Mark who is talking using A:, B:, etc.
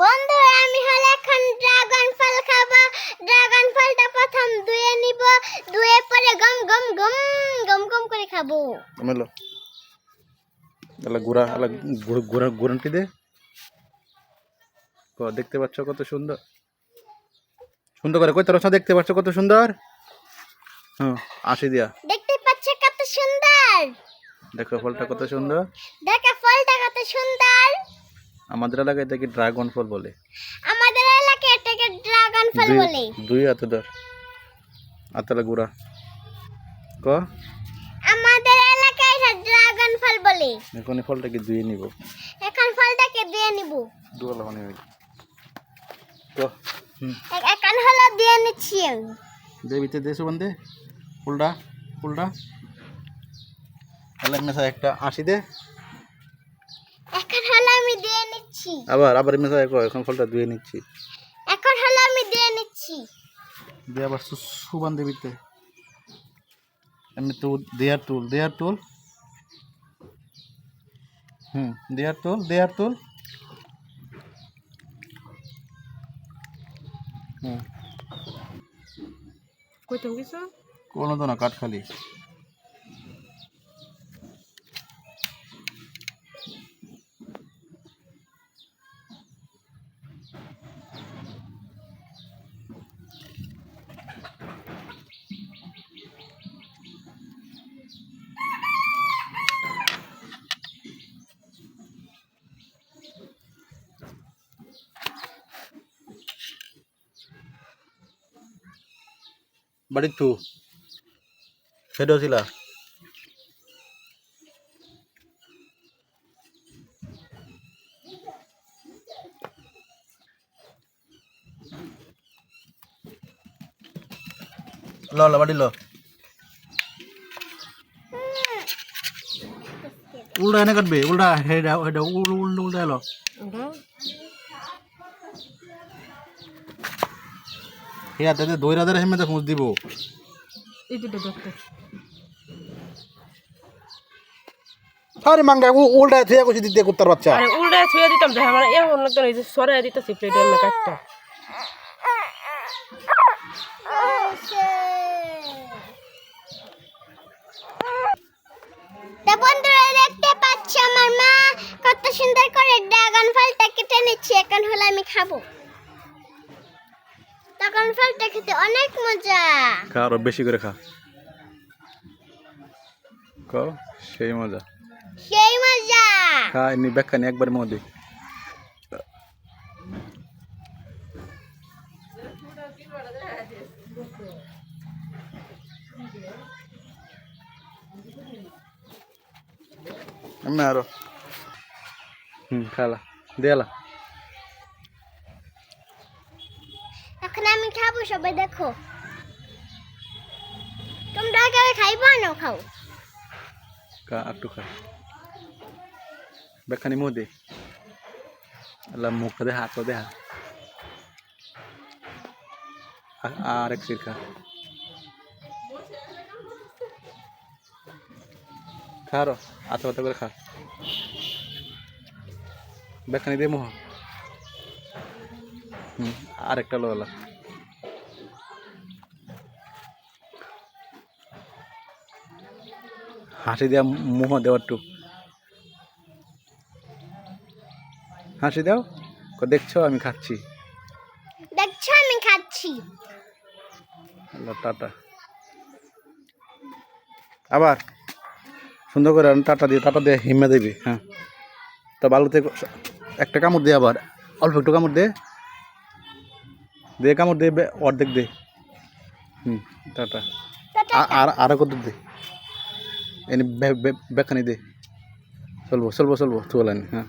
A: বন্ধুরা আমি হলে এখন ড্রাগন ফল খাব। ড্রাগন ফলটা প্রথম ধুয়ে নিব ধুয়ে পরে গম গম গম গম গম করে খাব।
B: মেলো এলা। গুড়া এলা গুড়া গুড়ানটি দে। দেখতে পাচ্ছ কত সুন্দর? সুন্দর করে কই রসনা দেখতে পাচ্ছ কত সুন্দর? হ্যাঁ আসি দিয়া।
A: দেখতে পাচ্ছ কত সুন্দর?
B: দেখো ফলটা কত সুন্দর।
A: দেখো ফলটা কত সুন্দর।
B: আমাদের এলাকায় দেখি ড্রাগন ফল বলে।
A: আমাদের এলাকায় এটাকে ড্রাগন ফল
B: দুই-
A: বলে।
B: দুই হাতে ধর। হাতলা গুড়া ক?
A: আমাদের এলাকায় এটা ড্রাগন ফল বলে।
B: এখন ফলটাকে ধুয়ে নিব।
A: এখন ফলটাকে দিয়ে নিব।
B: দুয়ালা মানে ক? হুম।
A: এখন হলো দিয়ে নিচ্ছি আমি।
B: দে ভিতরে দে সুবান ফুলটা ফুলটা। তাহলে একটা আশি দে।
A: আমি দিয়ে নিচ্ছি।
B: আবার আবার মেশা এক এখন ফলটা ধুয়ে নিচ্ছি।
A: এখন হলো আমি দিয়ে নিচ্ছি।
B: দিয়ে আবার সুবান দে ভিতরে এমনি তুল দেয়ার তুল দেয়ার তুল। হুম দেয়ার তুল দেয়ার তুল। হুম।
C: কইতাম কিছু
B: কোনো তো না কাঠ খালি বাড়ি তু সেটাও ছিল ল ল বাড়ি ল উল্টা এনে কাটবে উল্টা হেডা হেডা উল্টা উল্টা উল্টা এলো হে আতে দই রাজার হেমে খুঁজ দিব।
C: এই দুটো দেখতে
B: আরে মাঙ্গা উল্টা থুয়া কুচি দিতে কুত্তার বাচ্চা।
C: আরে উল্টা ছুঁয়ে দিতাম যে আমার এখন লাগতো না এই যে সরাই দিতেছি প্লেটে এমনি কাটটা
A: তা বন্ধুরা দেখতে পাচ্ছ আমার মা কত সুন্দর করে ড্রাগন ফলটা কেটে নিচ্ছে এখন হলো আমি খাব। ড্রাগন ফলটা খেতে অনেক মজা।
B: খা আরও বেশি করে খা। ক সেই মজা।
A: সেই মজা।
B: খা এমনি ব্যাখ্যা নি একবার মধ্যে এমনি আরও। হুম খালা দেলা
A: এখন আমি খাব, সবাই দেখো। তোমরা আগে খাইবো না খাও?
B: খা একটু খা ব্যাখ্যানি মধ্যে আল্লাহ মুখটা দেখা হাতটা দেখা আ- আর এক সির খা। খা আরও আতা পাতা করে খা। ব্যাখ্যানি দে মোহ। হুম, আর একটা লোলা হাসি দেওয়া মুহ দেওয়ার টু হাসি দাও। দেখছ আমি খাচ্ছি।
A: দেখছ আমি খাচ্ছি।
B: টাটা। আবার সুন্দর করে টাটা দিয়ে টাটা দিয়ে হিমে দিবি হ্যাঁ। তা বালুতে একটা কামড় দে আবার অল্প একটু কামড় দে। দে কামড় দে অর্ধেক দে। হুম টাটা।
A: টাটা।
B: আর আরও কত দে? বেখানি দে। চলবো চলবো চলবো চলেন হ্যাঁ।